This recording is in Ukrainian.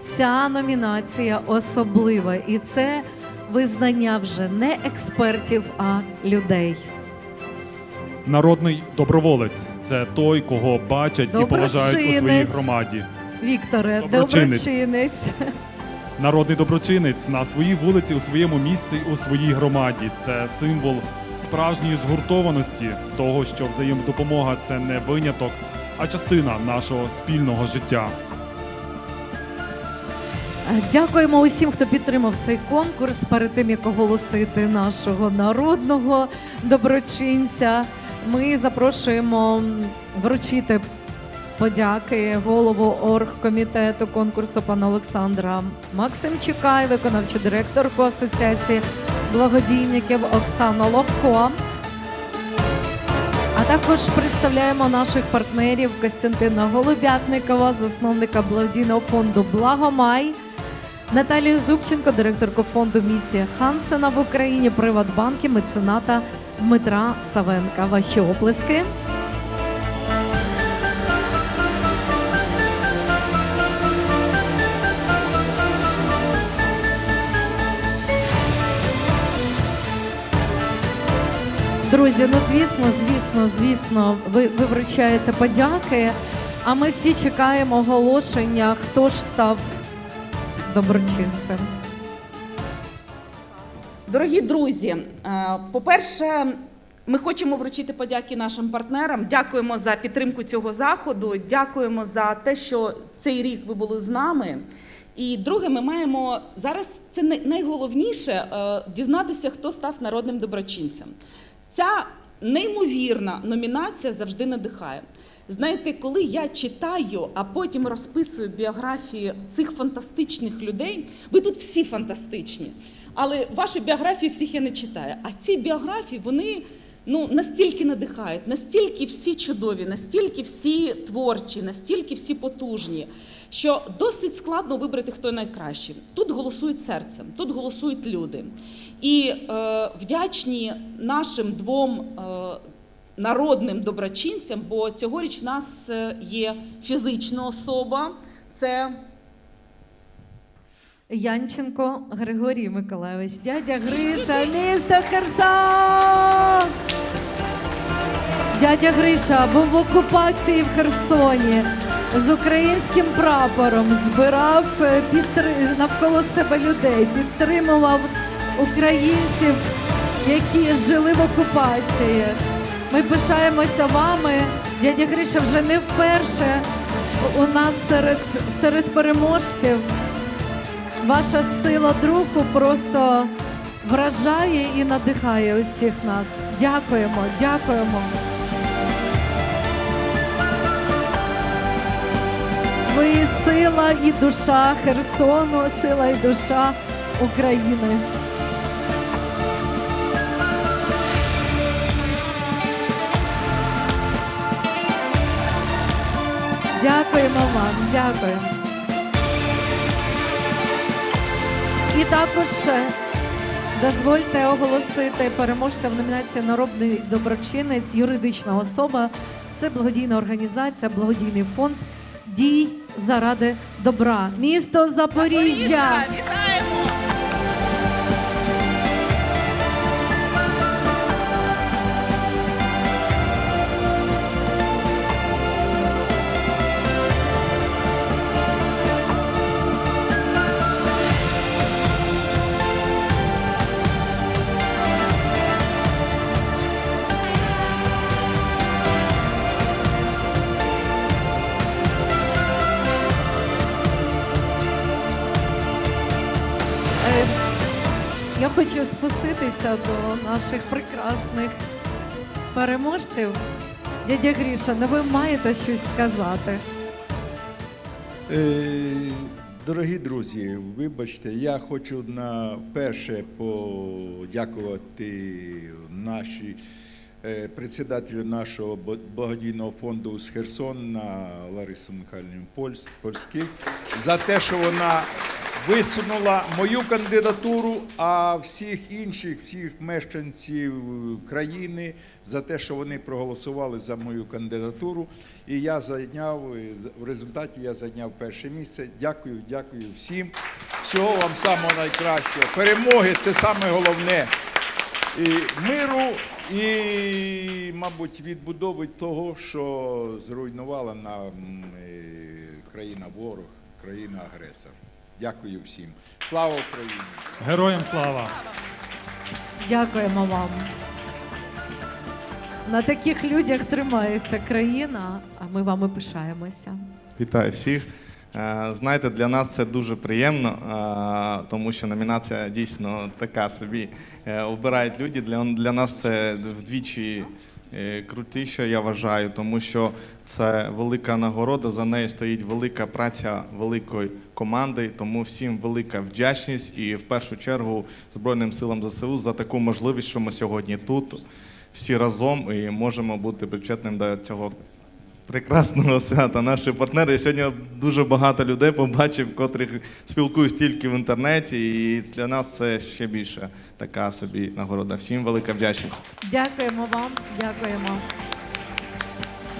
Ця номінація особлива, і це визнання вже не експертів, а людей. Народний доброволець це той, кого бачать і поважають у своїй Доброчинець. громаді. Вікторе, Доброчинець. доброчинець. Народний доброчинець на своїй вулиці, у своєму місці, у своїй громаді. Це символ справжньої згуртованості, того, що взаємодопомога це не виняток, а частина нашого спільного життя. Дякуємо усім, хто підтримав цей конкурс перед тим, як оголосити нашого народного доброчинця. Ми запрошуємо вручити подяки голову оргкомітету конкурсу пана Олександра Максимчука і виконавчу директорку Асоціації благодійників Оксану Лобко. А також представляємо наших партнерів Костянтина Голубятникова, засновника благодійного фонду Благомай, Наталію Зубченко, директорку фонду Місія Хансена в Україні, Приватбанк і мецената Дмитра Савенка. Ваші оплески. Друзі, ну звісно, звісно, звісно, ви, ви вручаєте подяки. А ми всі чекаємо оголошення, хто ж став доброчинцем. Дорогі друзі, е, по-перше, ми хочемо вручити подяки нашим партнерам. Дякуємо за підтримку цього заходу. Дякуємо за те, що цей рік ви були з нами. І друге, ми маємо зараз це най- найголовніше е, дізнатися, хто став народним доброчинцем. Ця неймовірна номінація завжди надихає. Знаєте, коли я читаю, а потім розписую біографії цих фантастичних людей, ви тут всі фантастичні. Але ваші біографії всіх я не читаю. А ці біографії вони ну настільки надихають, настільки всі чудові, настільки всі творчі, настільки всі потужні, що досить складно вибрати, хто найкращий. Тут голосують серцем, тут голосують люди. І е, вдячні нашим двом. Е, Народним доброчинцям, бо цьогоріч в нас е, є фізична особа, це Янченко Григорій Миколайович, дядя Гриша, місто Херсон! Дядя Гриша був в окупації в Херсоні з українським прапором, збирав е, підтри- навколо себе людей, підтримував українців, які жили в окупації. Ми пишаємося вами. Дядя Гриша вже не вперше у нас серед, серед переможців. Ваша сила духу просто вражає і надихає усіх нас. Дякуємо, дякуємо. Ви сила і душа Херсону, сила і душа України. Дякуємо вам, дякуємо. І також е, дозвольте оголосити переможця в номінації Народний доброчинець, юридична особа. Це благодійна організація, благодійний фонд дій заради добра. Місто Запоріжжя. Я хочу спуститися до наших прекрасних переможців. Дядя Гріша, ну ви маєте щось сказати. Е, Дорогі друзі, вибачте, я хочу на перше подякувати нашій е, председателю нашого благодійного фонду з Херсона Ларису Михайлівну Польс- Польських за те, що вона висунула мою кандидатуру, а всіх інших, всіх мешканців країни за те, що вони проголосували за мою кандидатуру. І я зайняв в результаті я зайняв перше місце. Дякую, дякую всім. Всього вам самого найкращого. Перемоги це саме головне. І миру і, мабуть, відбудови того, що зруйнувала нам е, країна ворог, країна агресор. Дякую всім. Слава Україні! Героям слава! Дякуємо вам. На таких людях тримається країна, а ми вами пишаємося. Вітаю всіх. Е, Знаєте, для нас це дуже приємно, е, тому що номінація дійсно така собі. Е, Обирають люди. Для, для нас це вдвічі крутіше, я вважаю, тому що це велика нагорода, за нею стоїть велика праця великої команди. Тому всім велика вдячність і в першу чергу Збройним силам ЗСУ за таку можливість, що ми сьогодні тут всі разом і можемо бути причетним до цього прекрасного свята. Наші партнери. Я сьогодні дуже багато людей побачив, котрих спілкуюсь тільки в інтернеті, і для нас це ще більше така собі нагорода. Всім велика вдячність. Дякуємо вам, дякуємо.